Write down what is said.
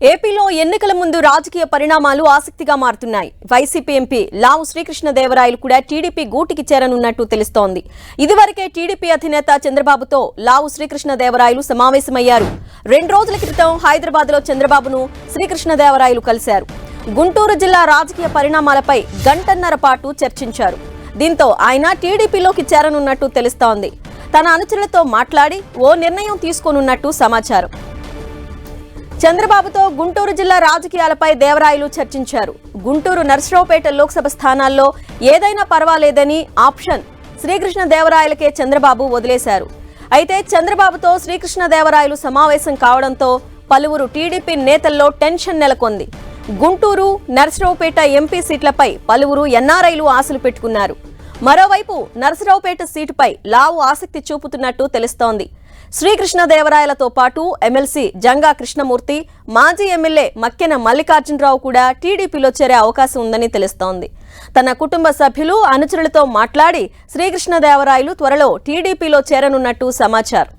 ఏపీలో ఎన్నికల ముందు రాజకీయ పరిణామాలు ఆసక్తిగా మారుతున్నాయి. వైసీపీ ఎంపీ లావు శ్రీకృష్ణదేవరాయలు కూడా టీడీపీ గూటికి చేరనున్నట్టు తెలుస్తోంది. ఇదివరకే టీడీపీ అధినేత చంద్రబాబుతో లావు శ్రీకృష్ణదేవరాయలు సమావేశమయ్యారు. రెండు రోజుల క్రితం హైదరాబాద్లో చంద్రబాబును శ్రీకృష్ణదేవరాయలు కలిశారు. గుంటూరు జిల్లా రాజకీయ పరిణామాలపై గంటన్నర పాటు చర్చించారు. దీంతో ఆయన టీడీపీలోకి చేరనున్నట్టు తెలుస్తోంది. తన అనుచరులతో మాట్లాడి ఓ నిర్ణయం తీసుకోనున్నట్టు సమాచారం. చంద్రబాబుతో గుంటూరు జిల్లా రాజకీయాలపై దేవరాయలు చర్చించారు. గుంటూరు నర్సరావుపేట లోక్సభ స్థానాల్లో ఏదైనా పర్వాలేదని ఆప్షన్ శ్రీకృష్ణ దేవరాయలకే చంద్రబాబు వదిలేశారు. అయితే చంద్రబాబుతో శ్రీకృష్ణ దేవరాయలు సమావేశం కావడంతో పలువురు టీడీపీ నేతల్లో టెన్షన్ నెలకొంది. గుంటూరు నర్సరావుపేట ఎంపీ సీట్లపై పలువురు ఎన్ఆర్ఐలు ఆశలు పెట్టుకున్నారు. మరోవైపు నరసరావుపేట సీటుపై లావు ఆసక్తి చూపుతున్నట్టు తెలుస్తోంది. శ్రీకృష్ణదేవరాయలతో పాటు ఎమ్మెల్సీ జంగా కృష్ణమూర్తి మాజీ ఎమ్మెల్యే మక్కెన మల్లికార్జునరావు కూడా టీడీపీలో చేరే అవకాశం ఉందని తెలుస్తోంది. తన కుటుంబ సభ్యులు అనుచరులతో మాట్లాడి శ్రీకృష్ణదేవరాయలు త్వరలో టీడీపీలో చేరనున్నట్టు సమాచారం.